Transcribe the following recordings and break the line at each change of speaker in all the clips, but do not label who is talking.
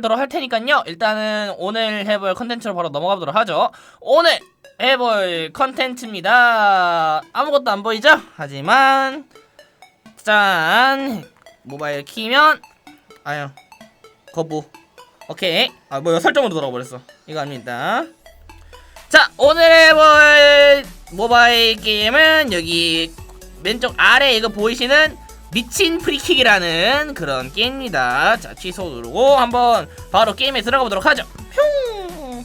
들어 할 테니까요. 일단은 오늘 해볼 컨텐츠로 바로 넘어가 보도록 하죠. 오늘 해볼 컨텐츠입니다. 아무것도 안 보이죠? 하지만 짠 모바일 키면 아유 거부 오케이 아 뭐야 설정으로 들어가 버렸어 이거 아닙니다 자 오늘 해볼 모바일 게임은 여기 왼쪽 아래 이거 보이시는 미친 프리킥이라는 그런 게임입니다 자 취소 누르고 한번 바로 게임에 들어가 보도록 하죠 뿅.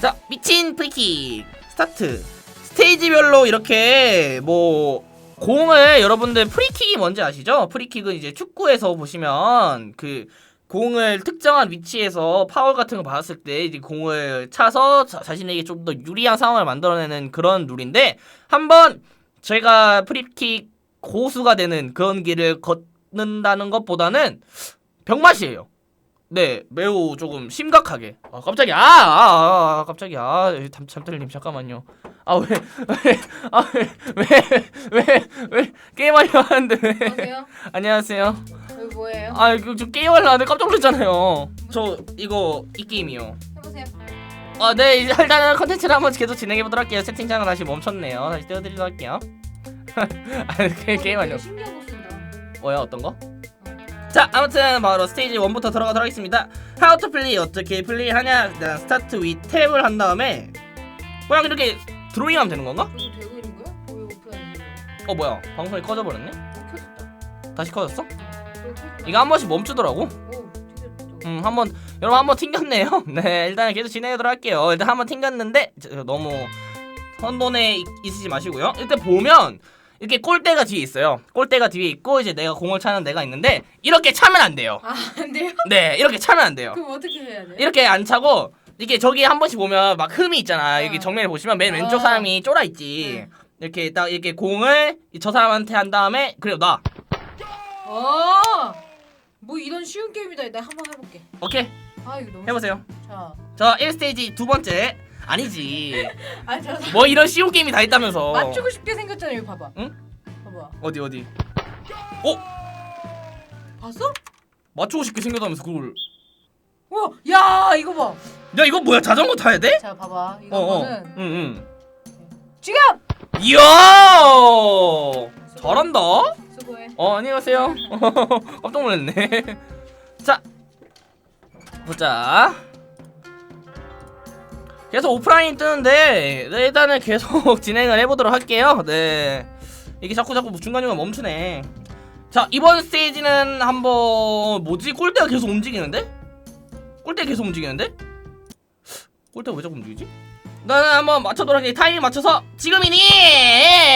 자 미친 프리킥 스타트 스테이지별로 이렇게 뭐 공을 여러분들 프리킥이 뭔지 아시죠? 프리킥은 이제 축구에서 보시면 그 공을 특정한 위치에서 파울 같은 거 받았을 때 이제 공을 차서 자, 자신에게 좀 더 유리한 상황을 만들어내는 그런 룰인데 한번 제가 프리킥 고수가 되는 그런 길을 걷는다는 것보다는 병맛이에요. 네, 매우 조금 심각하게. 아, 깜짝이야. 아, 아, 아 깜짝이야. 아, 잠, 잠들님 잠깐만요. 아, 왜, 왜, 아, 왜, 왜, 왜, 왜, 게임하려 하는데 왜.
안녕하세요.
안녕하세요.
여기 뭐예요?
아, 이거 저 게임하려 하는데 깜짝 놀랐잖아요. 저, 이거, 이 게임이요.
해보세요.
아, 네, 이제 일단은 컨텐츠를 한번 계속 진행해보도록 할게요. 채팅창은 다시 멈췄네요. 다시 띄워드리도록 할게요. 아, 게, 게임.
되게 신기한 거 쓴다.
뭐야, 어떤 거? 자, 아무튼 바로 스테이지 1부터 들어가도록 하겠습니다. How to play, 어떻게 플레이하냐. 일단 스타트 위 탭을 한 다음에 그냥 이렇게 드로잉하면 되는 건가?
이거 되고 있는 거야? 어, 오프라인.
어, 뭐야, 방송이 꺼져버렸네?
어, 켜졌다.
다시 꺼졌어?
어, 켜졌다.
이거 한 번씩 멈추더라고.
오, 튕겼다.
음, 한번 여러분 한번 튕겼네요. 네, 일단 계속 진행하도록 할게요. 일단 한번 튕겼는데 저, 너무 혼돈에 있- 있으지 마시고요. 일단 보면 이렇게 골대가 뒤에 있어요. 골대가 뒤에 있고 이제 내가 공을 차는 데가 있는데 이렇게 차면 안 돼요.
아, 안 돼요?
네, 이렇게 차면 안 돼요.
그럼 어떻게 해야 돼?
이렇게 안 차고 이렇게 저기 한 번씩 보면 막 흠이 있잖아.
어.
여기 정면에 보시면 맨 왼쪽
어.
사람이 쫄아 있지.
응.
이렇게 딱 이렇게 공을 저 사람한테 한 다음에 그리고 나.
어! 뭐 이런 쉬운 게임이다. 나 한번 해볼게.
오케이
아, 이거 너무.
해보세요.
쉽- 자,
저 1스테이지 두 번째 아니지.
아, 저 사-
뭐 이런 쉬운 게임이 다 있다면서.
맞추고 싶게 생겼잖아. 이거 봐봐.
응?
봐봐.
어디 어디?
봤어?
맞추고 싶게 생겼다면서 그걸.
와, 야, 이거 봐.
야 이거 뭐야 자전거 타야 돼?
자, 봐봐.
어 어.
이거는
응 응.
지금
이야. 잘한다.
수고해.
어 안녕하세요. 깜짝 놀랐네. 자 보자. 계속 오프라인 뜨는데 네, 일단은 계속 진행을 해보도록 할게요. 네 이게 자꾸 자꾸 중간중간 멈추네. 자 이번 스테이지는 한번 뭐지 골대가 계속 움직이는데? 골대 계속 움직이는데? 골대가 왜 자꾸 움직이지? 나는 한번 맞춰도록 할게 타이밍 맞춰서 지금이니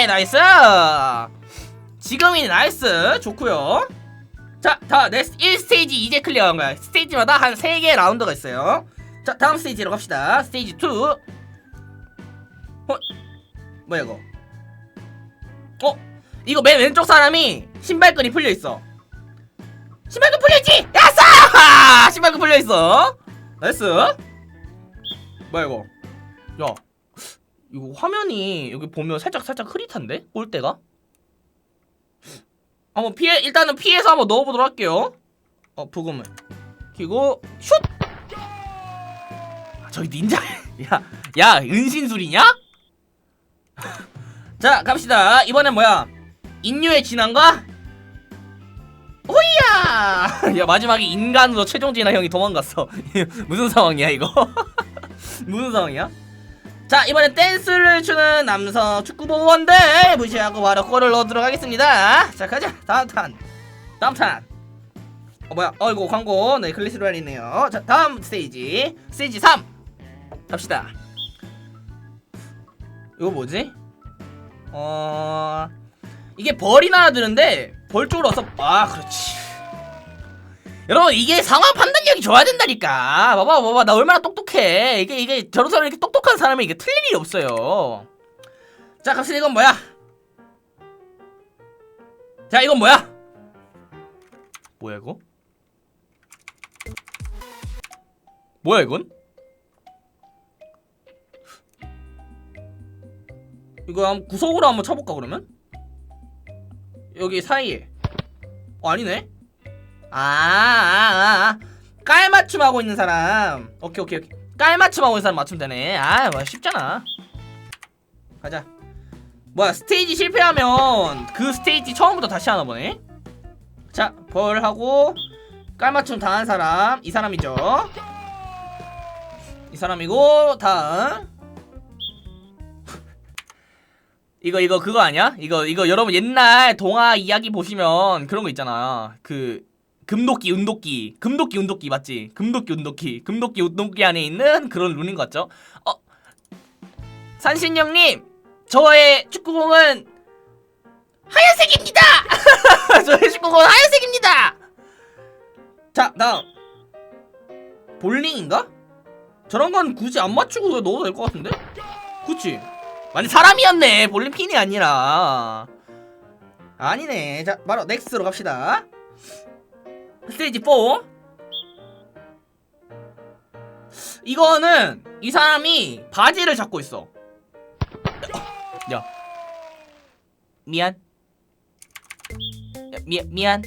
나이스 지금이 나이스 좋고요 자, 다 넥스트 1스테이지 이제 클리어한 거야. 스테이지마다 한 3개 라운드가 있어요. 자, 다음 스테이지로 갑시다. 스테이지 2. 어? 뭐야 이거? 어? 이거 맨 왼쪽 사람이 신발끈이 풀려 있어. 신발끈 풀려 있지? 야싸! 신발끈 풀려 있어. 나이스. 뭐야 이거? 야. 이거 화면이 여기 보면 살짝 살짝 흐릿한데? 골대가? 한번 피해 일단은 피해서 한번 넣어보도록 할게요. 어 부금을 키고 슛. 아, 저기 닌자 야 야 은신술이냐? 자 갑시다. 이번엔 뭐야? 인류의 진화인가? 호이야! 야 마지막에 인간으로 최종 진화 형이 도망갔어. 무슨 상황이야 이거? 무슨 상황이야? 자 이번엔 댄스를 추는 남성 축구보원들 무시하고 바로 골을 넣도록 하겠습니다 자 가자 다음 탄 다음 탄어 뭐야 어 이거 광고 네 클리스로얄이네요 자 다음 스테이지 스테이지 3 갑시다. 이거 뭐지? 어 이게 벌이 날아드는데 벌 쪽으로 와서 아 그렇지. 여러분 이게 상황 판단력이 좋아야 된다니까. 봐봐 봐봐. 나 얼마나 똑똑해. 이게 이게 저런 사람 이렇게 똑똑한 사람이 이게 틀릴 일이 없어요. 자 갑시다. 이건 뭐야? 자 이건 뭐야? 뭐야 이거? 뭐야 이건 이거 한번 구석으로 한번 쳐볼까 그러면 여기 사이에 어 아니네 아, 아, 아. 깔맞춤 하고 있는 사람. 오케이, 오케이, 오케이. 깔맞춤 하고 있는 사람 맞추면 되네. 아, 뭐 쉽잖아. 가자. 뭐야, 스테이지 실패하면 그 스테이지 처음부터 다시 하나 보네. 자, 벌 하고 깔맞춤 당한 사람 이 사람이죠. 이 사람이고 다음. 이거 이거 그거 아니야? 이거 이거 여러분 옛날 동화 이야기 보시면 그런 거 있잖아. 그 금도끼 운도끼 금도끼 운도끼 맞지? 금도끼 운도끼 금도끼 운도끼 안에 있는 그런 룬인 것 같죠? 어 산신령님 저의 축구공은 하얀색입니다. 저의 축구공은 하얀색입니다. 자 다음 볼링인가? 저런 건 굳이 안 맞추고 넣어도 될 것 같은데? 그치? 아니 사람이었네. 볼링핀이 아니라. 아니네. 자 바로 넥스트로 갑시다. 스테이지 4 이거는 이 사람이 바지를 잡고 있어. 야. 미안. 야, 미, 미안.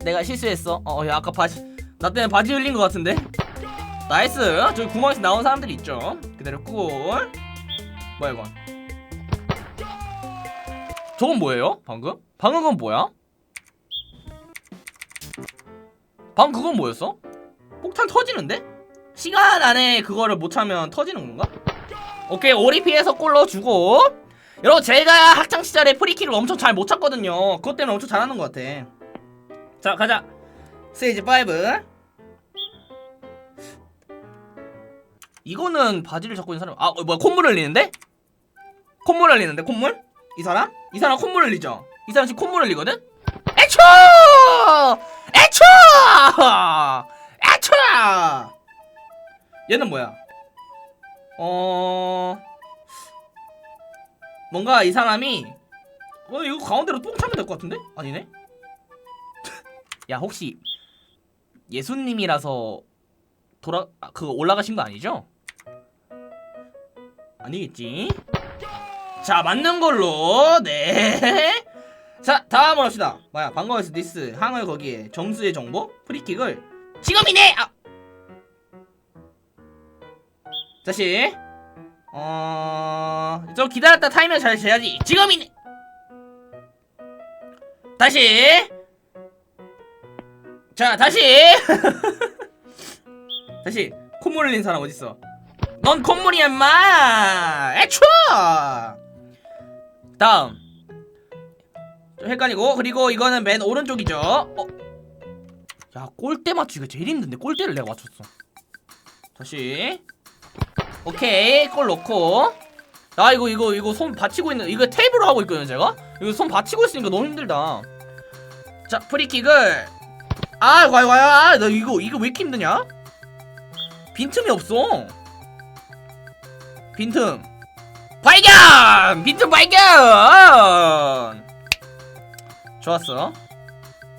내가 실수했어. 어 야, 아까 바지 나 때문에 바지 흘린 것 같은데? 나이스. 저기 구멍에서 나온 사람들이 있죠. 그대로 꿀 뭐야 이건 저건 뭐예요 방금? 방금 건 뭐야? 방금 그건 뭐였어? 폭탄 터지는데? 시간 안에 그거를 못 차면 터지는 건가? 오케이 오리피에서 골 넣어주고 여러분 제가 학창시절에 프리킥을 엄청 잘 못 찼거든요 그것 때문에 엄청 잘하는 것 같아 자 가자 스테이지 5 이거는 바지를 잡고 있는 사람 아 어, 뭐야 콧물 흘리는데? 콧물 흘리는데 콧물? 이 사람? 이 사람 콧물 흘리죠? 이 사람 지금 콧물 흘리거든? 애초! 애초! 애초! 얘는 뭐야? 어... 뭔가 이 사람이 어 이거 가운데로 똥 차면 될 것 같은데? 아니네? 야 혹시 예수님이라서 돌아 아, 그거 올라가신 거 아니죠? 아니겠지? 자 맞는 걸로 네. 자 다음으로 합시다. 뭐야 방거에서 디스 항을 거기에 점수의 정보 프리킥을 지금이네. 아. 다시 어좀 기다렸다 타이밍 잘 재야지. 지금이네. 다시 자 다시 다시 콧물 흘린 사람 어딨어? 넌 콧물이야 마 애초 다음. 좀 헷갈리고. 그리고 이거는 맨 오른쪽이죠. 어? 야 골대 맞추기가 제일 힘든데 골대를 내가 맞췄어. 다시. 오케이. 골 넣고. 아 이거 이거 이거 손 받치고 있는 이거 테이블로 하고 있거든요 제가? 이거 손 받치고 있으니까 너무 힘들다. 자 프리킥을. 아 과연 과연. 아, 나 이거 이거 왜 이렇게 힘드냐? 빈틈이 없어. 빈틈 발견! 빈틈 발견! 좋았어.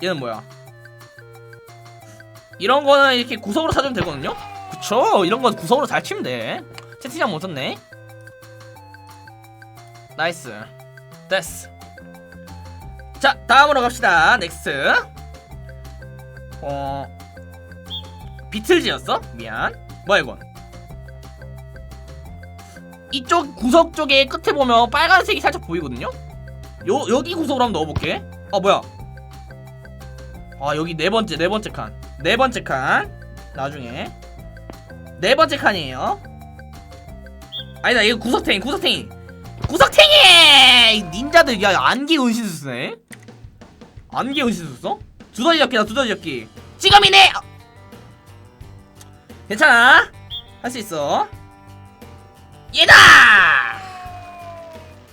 얘는 뭐야? 이런 거는 이렇게 구석으로 찾으면 되거든요? 그쵸? 이런 건 구석으로 잘 치면 돼. 채팅창 못 썼네. 나이스. 됐어. 자 다음으로 갑시다. 넥스트. 어 비틀즈였어? 미안. 뭐야 이건 이쪽 구석 쪽에 끝에 보면 빨간색이 살짝 보이거든요? 요 여기 구석으로 한번 넣어볼게. 아 뭐야? 아 여기 네 번째 네 번째 칸. 네 번째 칸. 나중에 네 번째 칸이에요. 아니다 이거 구석탱이 구석탱이 구석탱이 이 닌자들 야 안개 은신수 쓰네. 안개 은신수 써? 두더지 잡기다 두더지 잡기. 지금이네. 아. 괜찮아. 할 수 있어. 얘다!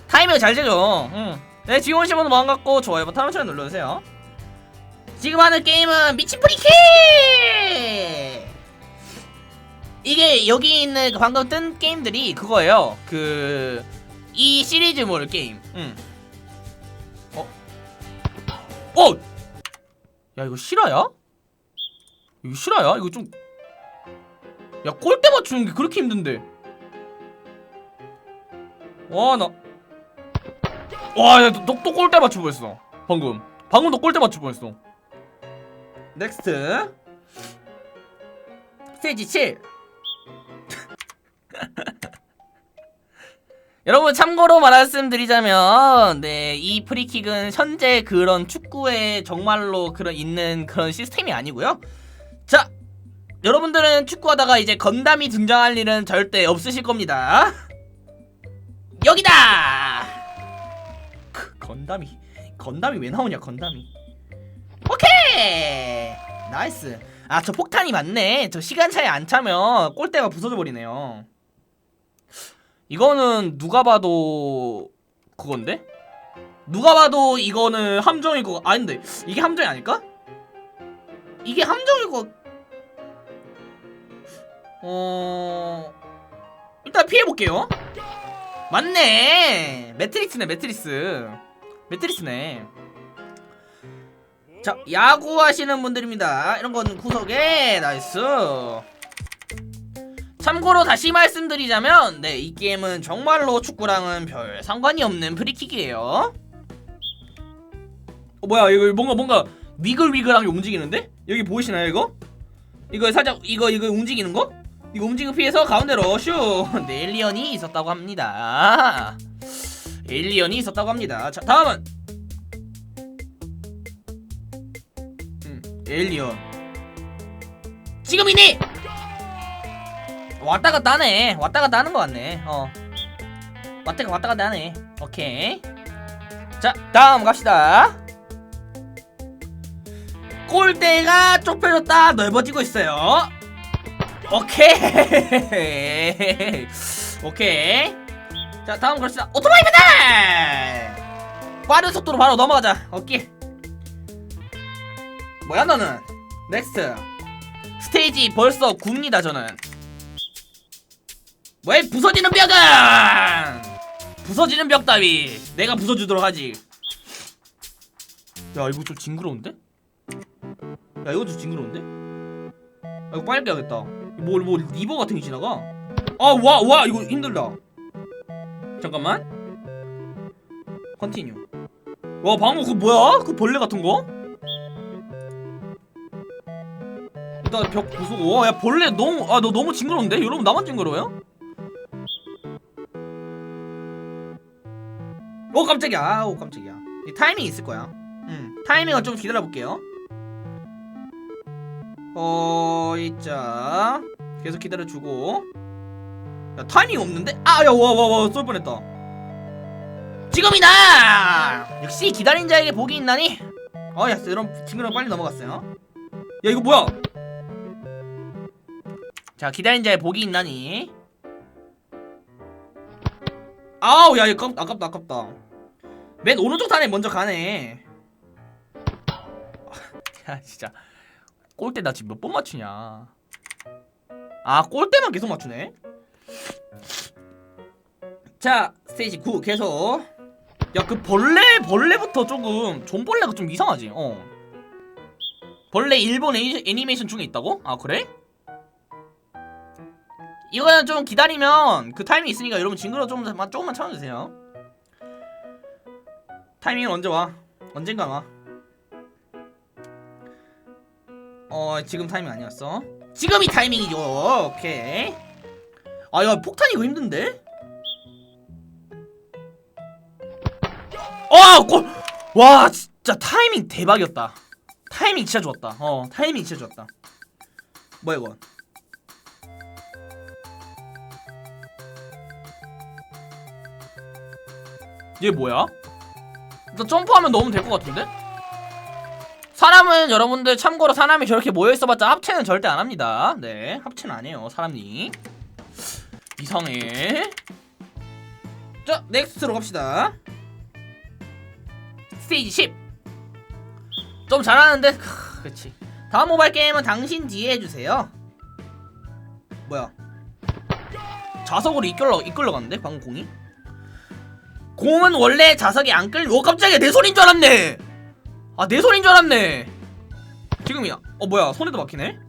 타이밍 잘 재죠. 응. 네, 오신 분은 마음 갖고 좋아요 버튼 한 번씩 눌러주세요. 지금 하는 게임은 미친 프리킥! 이게 여기 있는 그 방금 뜬 게임들이 그거예요. 그 이 시리즈물 게임. 응. 어? 어! 야 이거 실화야? 이거 실화야? 이거 좀. 야 골대 맞추는 게 그렇게 힘든데. 와, 나. 와, 야, 너, 또 골대 맞추고 했어. 방금. 방금 너 골대 맞추고 했어. 넥스트 스테이지 7 여러분 참고로 말씀드리자면 네, 이 프리킥은 현재 그런 축구에 정말로 그런 있는 그런 시스템이 아니고요. 자, 여러분들은 축구하다가 이제 건담이 등장할 일은 절대 없으실 겁니다. 여기다. 크, 건담이 건담이 왜 나오냐 건담이. 오케이 나이스. 아 저 폭탄이 맞네. 저 시간 차에 안 차면 골대가 부서져 버리네요. 이거는 누가 봐도 그건데? 누가 봐도 이거는 함정일 거 아닌데 이게 함정이 아닐까? 이게 함정일 거 어... 일단 피해볼게요 맞네 매트리스네 매트리스 매트리스네 자 야구 하시는 분들입니다 이런 건 구석에 나이스 참고로 다시 말씀드리자면 네 이 게임은 정말로 축구랑은 별 상관이 없는 프리킥이에요 어 뭐야 이거 뭔가 뭔가 위글위글하게 움직이는데? 여기 보이시나요 이거? 이거 살짝 이거 이거 움직이는 거? 이거 움직임 피해서 가운데로 슛! 네, 에일리언이 있었다고 합니다. 에일리언이 있었다고 합니다. 자 다음은! 음, 에일리언. 지금이니! 왔다 갔다 하네. 왔다 갔다 하는 거 같네. 어. 왔다 갔다 왔다 갔다 하네. 오케이. 자 다음 갑시다. 골대가 좁혀졌다. 넓어지고 있어요 오케이. 오케이. 자 다음 갑시다 오토바이 배달 빠른 속도로 바로 넘어가자. 오케이. 뭐야 너는? 넥스트. 스테이지 벌써 굽니다 저는. 왜 부서지는 벽은! 부서지는 벽 따위. 내가 부서주도록 하지. 야 이거 좀 징그러운데? 야 이거 좀 징그러운데? 아, 이거 빨리 깨야겠다 뭐, 뭐 리버 같은 게 지나가? 아 와 와 이거 힘들다. 잠깐만. 컨티뉴 와 방금 그 뭐야? 그 벌레 같은 거? 일단 벽 부수고. 와 야 벌레 너무 아 너 너무 징그러운데? 여러분 나만 징그러워요? 오 깜짝이야. 아우 깜짝이야. 이 타이밍 있을 거야. 음 타이밍은 좀 기다려 볼게요 어 있자. 계속 기다려 주고. 야 타이밍 없는데? 아 야 와 와 와 쏠 뻔했다. 지금이다! 역시 기다린 자에게 복이 있나니? 어 야 여러분 친구랑 빨리 넘어갔어요. 야 이거 뭐야? 자 기다린 자의 복이 있나니? 아우 야 이거 아깝- 아깝다 아깝다. 맨 오른쪽 탄에 먼저 가네. 야 진짜 골대 나 지금 몇 번 맞추냐 아 골대만 계속 맞추네 자 스테이지 9 계속 야 그 벌레 벌레부터 조금 존벌레가 좀 이상하지 어 벌레 일본 애니, 애니메이션 중에 있다고? 아 그래? 이거는 좀 기다리면 그 타이밍 있으니까 여러분 징그러 좀 조금만 참아주세요. 타이밍은 언제 와? 언젠가 와. 어 지금 타이밍 아니었어. 지금이 타이밍이죠. 오케이. 아 야 폭탄 이거 힘든데? 어 골. 와 진짜 타이밍 대박이었다. 타이밍 진짜 좋았다. 어 타이밍 진짜 좋았다. 뭐야 이건? 얘 뭐야? 나 점프하면 넣으면 될 것 같은데? 사람은 여러분들 참고로 사람이 저렇게 모여있어봤자 합체는 절대 안 합니다. 네 합체는 안 해요 사람이. 이상해. 자 넥스트로 갑시다. 스테이지 10 좀 잘하는데 크, 그치. 다음 모바일 게임은 당신 뒤에 해주세요. 뭐야? 자석으로 이끌러, 이끌러 갔는데 방금 공이? 공은 원래 자석이 안 끌. 오 깜짝이야. 내 손인 줄 알았네. 아 내 손인 줄 알았네. 지금이야. 어 뭐야 손에도 막히네.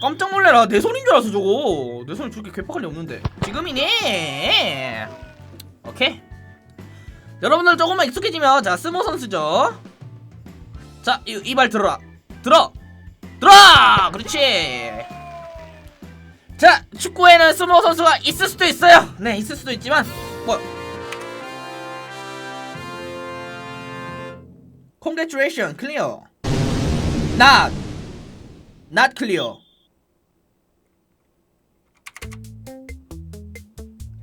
깜짝 놀래라 내 손인 줄 알았어 저거. 내 손이 저렇게 괴팍할 리 없는데. 지금이네. 오케이. 여러분들 조금만 익숙해지면 자 스모 선수죠. 자이발 들어라. 들어 들어 그렇지 자 축구에는 스모 선수가 있을 수도 있어요 네 있을 수도 있지만 뭐 Congratulation clear. Not Not clear.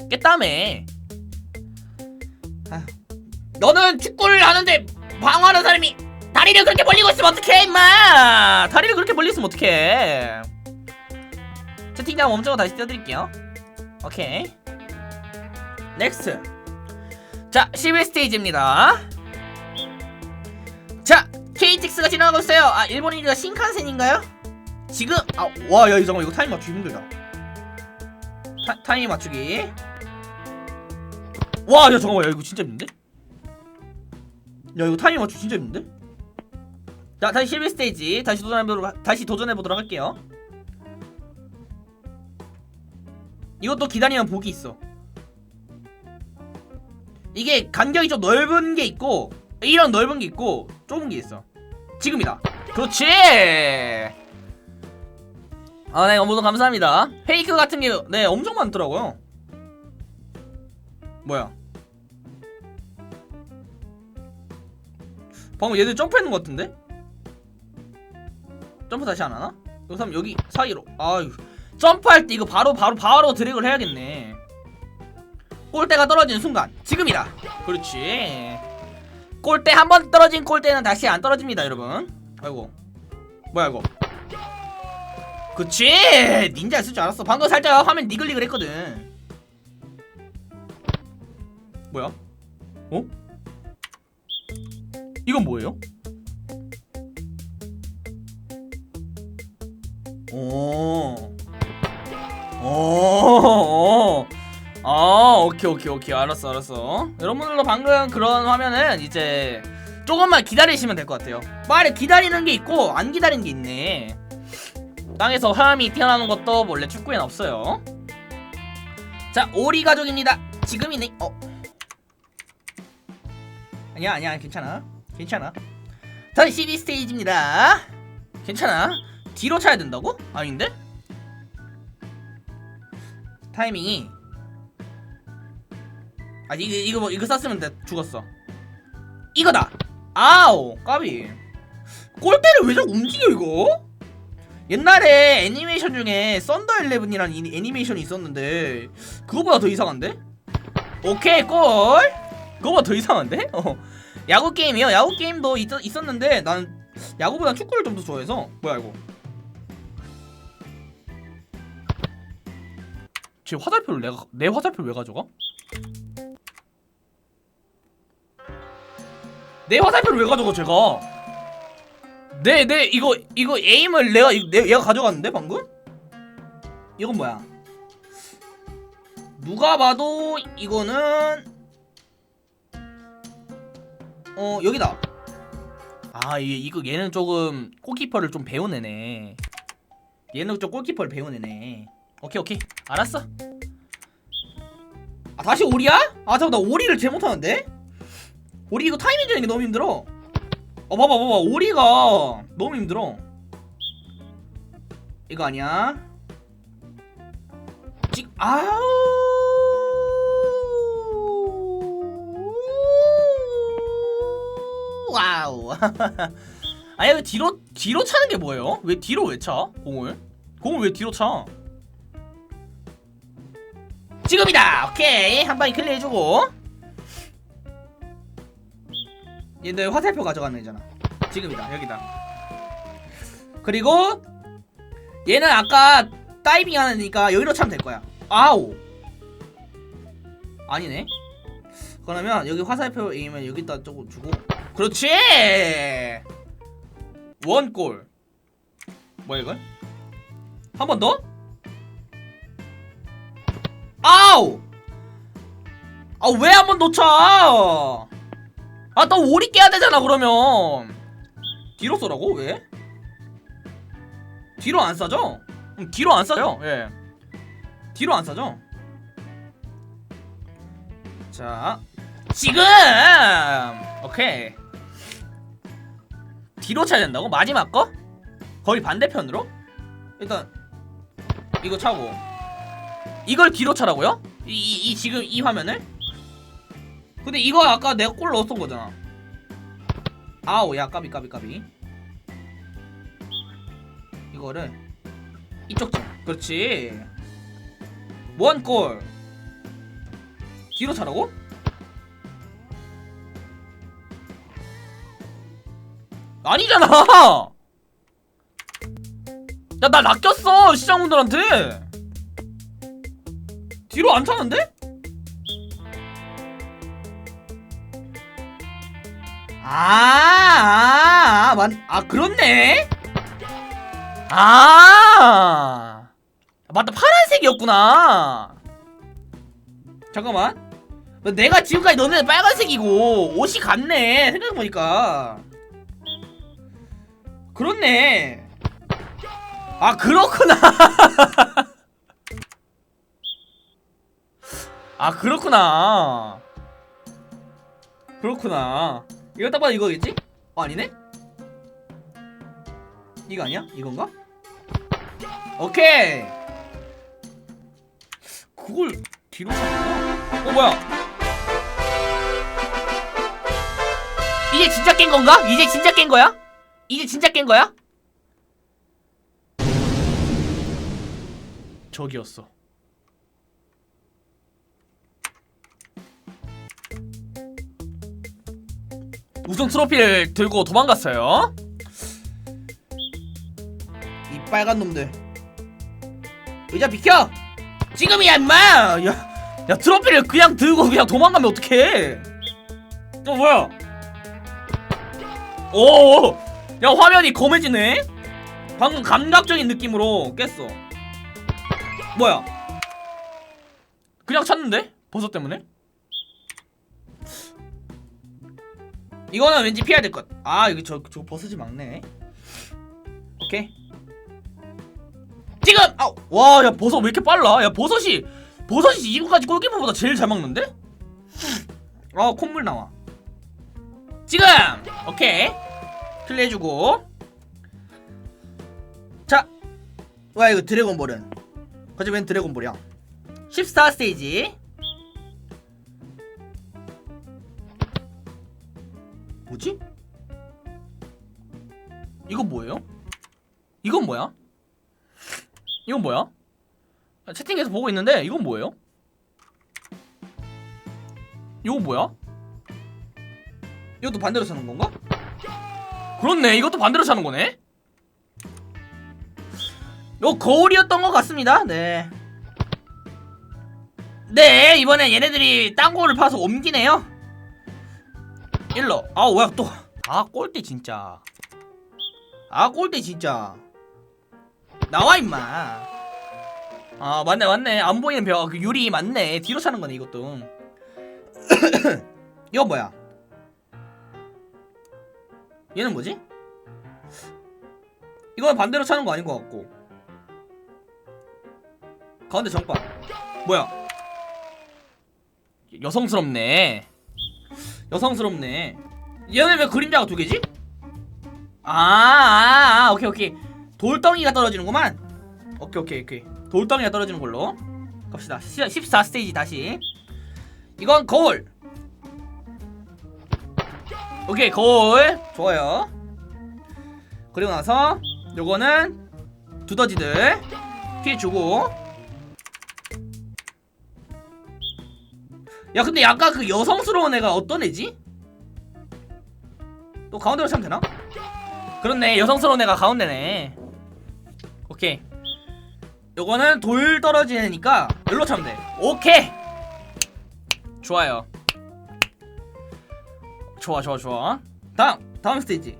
깼다며 아, 너는 축구를 하는데 방어하는 사람이 다리를 그렇게 벌리고 있으면 어떡해 임마? 다리를 그렇게 벌리고 있으면 어떡해? 채팅창 멈추고 다시 띄워드릴게요. 오케이. 넥스트 자 11스테이지입니다 자 KTX가 지나가고 있어요 아 일본인이가 신칸센인가요? 지금 아와야 잠깐만 이거 타임 맞추기 힘들다 타, 타임 맞추기 와 야 잠깐만 야 이거 진짜 힘든데? 야 이거 타임 맞추기 진짜 힘든데? 자 다시 실비 스테이지 다시 도전해보도록 다시 도전해보도록 할게요 이것도 기다리면 복이 있어 이게 간격이 좀 넓은 게 있고 이런 넓은 게 있고 좁은 게 있어. 지금이다. 그렇지. 아네 너무 감사합니다. 페이크 같은 게 네 엄청 많더라고요. 뭐야? 방금 얘들 점프했는 것 같은데? 점프 다시 안 하나? 여기서 하면 여기 사이로. 아유. 점프할 때 이거 바로 바로 바로 드래그를 해야겠네. 골대가 떨어지는 순간. 지금이다. 그렇지 골대 한 번 떨어진 골대는 다시 안 떨어집니다 여러분 아이고 뭐야 이거 그치 닌자 있을 줄 알았어 방금 살짝 화면 니글니글 했거든 뭐야 어? 이건 뭐예요? 오. 오. 오. 아, 오케이, 오케이, 오케이. 알았어, 알았어. 여러분들도 방금 그런 화면은 이제 조금만 기다리시면 될 것 같아요. 말에 기다리는 게 있고 안 기다리는 게 있네. 땅에서 화염이 튀어나오는 것도 원래 축구엔 없어요. 자, 오리 가족입니다. 지금이네. 어. 아니야, 아니야, 괜찮아. 괜찮아. 다시 CD 스테이지입니다. 괜찮아. 뒤로 차야 된다고? 아닌데? 타이밍이 아 이거 이거 뭐 이거 쐈으면 돼 죽었어. 이거다! 아우 까비. 골대를 왜 자꾸 움직여 이거? 옛날에 애니메이션 중에 썬더 11이라는 애니메이션이 있었는데 그거보다 더 이상한데? 오케이 골 그거보다 더 이상한데? 어. 야구 게임이요? 야구 게임도 있, 있었는데 난 야구보다 축구를 좀 더 좋아해서. 뭐야 이거? 제 화살표를 내가 내 화살표를 왜 가져가? 내 화살표를 왜 가져가 제가? 내 내 이거 이거 에임을 내가 이- 내 얘가 가져갔는데 방금? 이건 뭐야? 누가 봐도 이거는 어 여기다. 아 이게 이거 얘는 조금 골키퍼를 좀 배운 애네. 얘는 좀 골키퍼를 배운 애네. 오케이 오케이 알았어. 아 다시 오리야? 아 잠깐 나 오리를 제일 못하는데? 오리 이거 타이밍 주는 게 너무 힘들어. 어 봐봐 봐봐 오리가 너무 힘들어. 이거 아니야? 지 아우. 와우. 아니 왜 뒤로 뒤로 차는 게 뭐예요? 왜 뒤로 왜 차? 공을? 공을 왜 뒤로 차? 지금이다. 오케이 한 방에 클리어 해주고. 얘들 화살표 가져가는 애잖아. 지금이다 여기다. 그리고 얘는 아까 다이빙 하는 애니까 여기로 차면 될 거야. 아우. 아니네. 그러면 여기 화살표 에임을 여기다 조금 주고. 그렇지. 원골. 뭐야 이건? 한 번 더? 아우! 아 왜 한 번 놓쳐? 아 또 오리 깨야 되잖아 그러면 뒤로 쏘라고 왜? 뒤로 안 싸죠? 음, 뒤로 안 싸죠? 예. 뒤로 안 싸죠? 자 지금 오케이 뒤로 차야 된다고 마지막 거? 거리 반대편으로 일단 이거 차고 이걸 뒤로 차라고요? 이, 이, 이 지금 이 화면을? 근데 이거 아까 내가 골 넣었던 거잖아. 아우 야 까비 까비 까비. 이거를 이쪽 차 그렇지. 원골. 뒤로 차라고? 아니잖아! 야 나 낚였어 시장분들한테. 뒤로 안 차는데? 아, 아, 맞, 아, 그렇네? 아, 맞다, 파란색이었구나. 잠깐만. 내가 지금까지 너네 빨간색이고, 옷이 같네. 생각해보니까. 그렇네. 아, 그렇구나. 아, 그렇구나. 그렇구나. 이거 딱 봐도 이거겠지? 어, 아니네? 이거 아니야? 이건가? 오케이! 그걸 뒤로 쳤구나? 어, 뭐야? 이제 진짜 깬 건가? 이제 진짜 깬 거야? 이제 진짜 깬 거야? 저기였어. 우승 트로피를 들고 도망갔어요. 이 빨간 놈들. 의자 비켜. 지금이야 임마. 야, 야 트로피를 그냥 들고 그냥 도망가면 어떡해? 어 뭐야? 오, 야 화면이 검해지네. 방금 감각적인 느낌으로 깼어. 뭐야? 그냥 찼는데? 버섯 때문에? 이거는 왠지 피해야 될 것. 아 이거 저, 저 버섯이 막네. 오케이. 지금! 아우! 와, 야, 버섯 왜 이렇게 빨라? 야, 버섯이, 버섯이 이거까지 골키퍼보다 제일 잘 막는데? 아, 콧물 나와. 지금! 오케이. 클리어해주고. 자. 와, 이거 드래곤볼은. 웬 드래곤볼이야? 14 스테이지. 뭐지? 이건 뭐예요? 이건 뭐야? 이건 뭐야? 아, 채팅에서 보고 있는데 이건 뭐예요? 이건 뭐야? 이것도 반대로 차는 건가? 그렇네 이것도 반대로 차는 거네 요 거울이었던 것 같습니다 네 네, 이번엔 얘네들이 땅 거울을 파서 옮기네요 일로. 아 뭐야 또아 꼴대 진짜. 아 꼴대 진짜. 나와 임마. 아 맞네 맞네. 안 보이는 벽. 유리 맞네. 뒤로 차는 거네 이것도. 이건 뭐야? 얘는 뭐지? 이건 반대로 차는 거 아닌 것 같고. 가운데 정박 뭐야? 여성스럽네 여성스럽네. 얘는 왜 그림자가 두 개지? 아, 아, 아 오케이 오케이. 돌덩이가 떨어지는구만. 오케이 오케이 오케이. 돌덩이가 떨어지는 걸로. 갑시다. 14 스테이지 다시. 이건 거울. 오케이 거울. 좋아요. 그리고 나서 요거는 두더지들. 피해 주고 야 근데 약간 그 여성스러운 애가 어떤 애지? 또 가운데로 차면 되나? 그렇네 여성스러운 애가 가운데네. 오케이. 요거는 돌 떨어지는 애니까 여기로 차면 돼. 오케이! 좋아요. 좋아 좋아 좋아. 다음 다음 스테이지.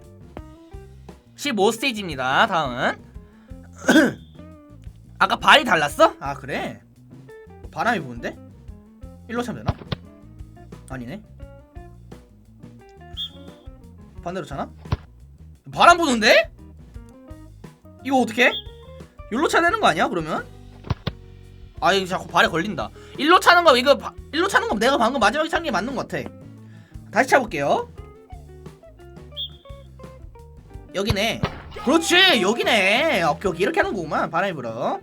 15 스테이지입니다 다음은. 아까 발이 달랐어? 아 그래? 바람이 부는데? 일로 차면 되나? 아니네 반대로 차나? 바람 부는데? 이거 어떻게? 일로 차내는 거 아니야 그러면? 아 이거 자꾸 발에 걸린다 일로 차는 거 이거 바, 일로 차는 거 내가 방금 마지막에 찬게 맞는 것 같아 다시 차볼게요 여기네 그렇지 여기네 오케이 오케이 이렇게 하는 거구만 바람이 불어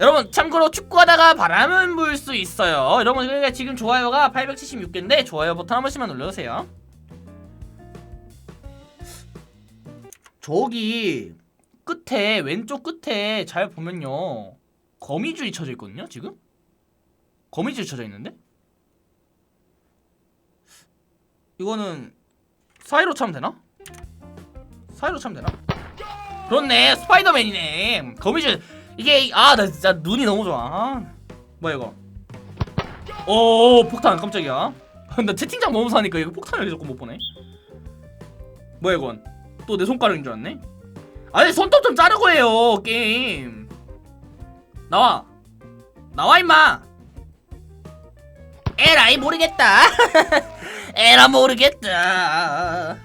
여러분 참고로 축구하다가 바람은 불 수 있어요. 여러분 그러니까 지금 좋아요가 876개인데 좋아요 버튼 한 번씩만 눌러주세요. 저기 끝에 왼쪽 끝에 잘 보면요. 거미줄이 쳐져 있거든요 지금? 거미줄이 쳐져 있는데? 이거는 사이로 차면 되나? 사이로 차면 되나? 그렇네 스파이더맨이네. 거미줄 이게 아 나 진짜 눈이 너무 좋아. 아, 뭐야 이거? 오 폭탄 깜짝이야. 나 채팅창 너무 사니까 이거 폭탄을 자꾸 못 보네. 뭐야 이건? 또 내 손가락인 줄 알았네? 아니 손톱 좀 자르고 해요 게임. 나와. 나와 임마. 에라이 모르겠다. 에라 모르겠다.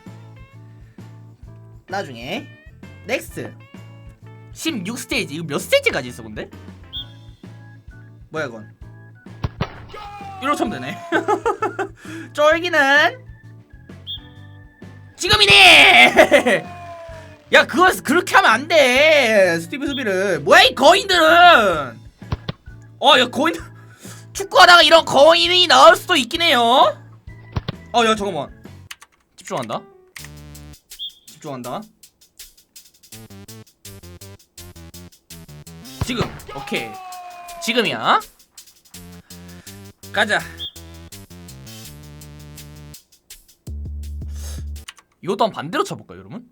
나중에. 넥스트 16스테이지. 이거 몇 스테이지까지 있어 근데? 뭐야 이건? 이렇게 하면 되네. 쫄기는 지금이네! 야 그거 그렇게 하면 안돼. 스티브 수비를. 뭐야 이 거인들은? 어 야 거인 축구하다가 이런 거인이 나올 수도 있긴 해요. 어야 잠깐만. 집중한다. 집중한다 지금 오케이 지금이야 가자 이것도 한 반대로 쳐볼까요 여러분?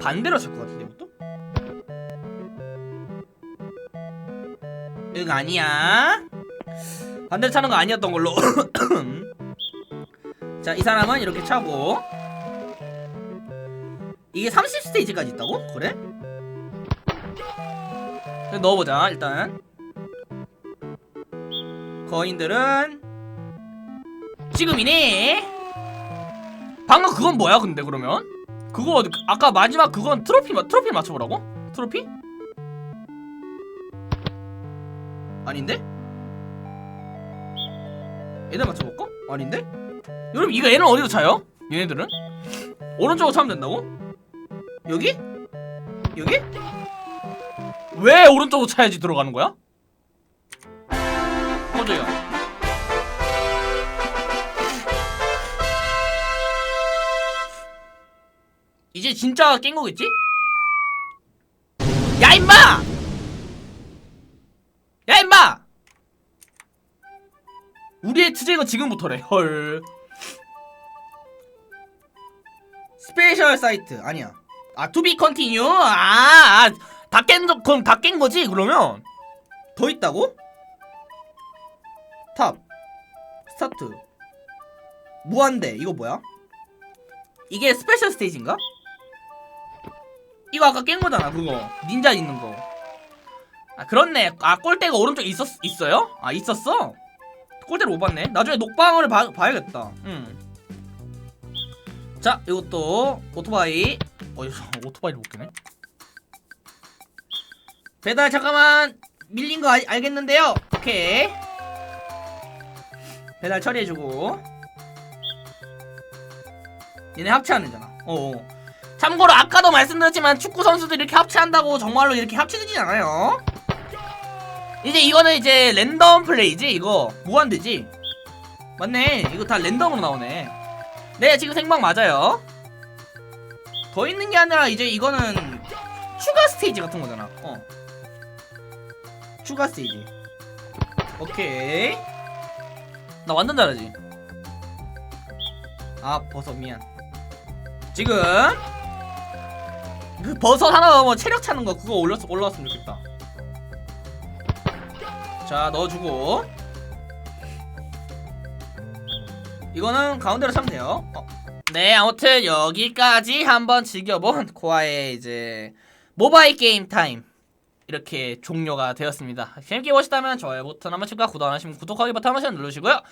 반대로 칠 것 같은데 이것도? 응 아니야 반대로 차는 거 아니었던 걸로 자 이 사람은 이렇게 차고 이게 30스테이지까지 있다고? 그래? 넣어보자 일단 거인들은 지금이네 방금 그건 뭐야 근데 그러면? 그거 아까 마지막 그건 트로피 마- 트로피 맞춰보라고? 트로피? 아닌데? 얘네 맞춰볼까? 아닌데? 여러분 이거 얘는 어디서 차요? 얘네들은? 오른쪽으로 차면 된다고? 여기? 여기? 왜 오른쪽으로 차야지 들어가는 거야? 깜짝이야 이제 진짜 깬 거겠지? 야 임마! 야 임마! 우리의 투쟁은 지금부터래 헐 스페셜 사이트 아니야 아 투비 컨티뉴 아 다깬 그럼 다 깬 거지 그러면 더 있다고? 탑 스타트 무한대 이거 뭐야? 이게 스페셜 스테이지인가? 이거 아까 깬 거잖아 그거 닌자 있는 거 아 그렇네 아 꼴대가 오른쪽에 있었, 있어요? 아 있었어? 꼴대를 못 봤네 나중에 녹방을 봐, 봐야겠다 음. 자 이것도 오토바이 어 오토바이를 못 깨네 배달 잠깐만 밀린 거 알, 알겠는데요? 오케이. 배달 처리해주고. 얘네 합체하는 잖아. 어. 참고로 아까도 말씀드렸지만 축구 선수들이 이렇게 합체한다고 정말로 이렇게 합체되진 않아요. 이제 이거는 이제 랜덤 플레이지 이거. 무한대지. 맞네. 이거 다 랜덤으로 나오네. 네 지금 생방 맞아요. 더 있는 게 아니라 이제 이거는 추가 스테이지 같은 거잖아. 어 추가 스테이지 오케이. 나 완전 잘하지? 아 버섯 미안. 지금 그 버섯 하나 뭐 체력 차는 거 그거 올렸 올라왔으면 좋겠다. 자 넣어주고. 이거는 가운데로 차면 돼요. 어. 네 아무튼 여기까지 한번 즐겨본 코아의 이제 모바일 게임 타임 이렇게 종료가 되었습니다. 재밌게 보셨다면 좋아요 버튼 한 번씩과 구독 안 하시면 구독하기 버튼 한 번씩 누르시고요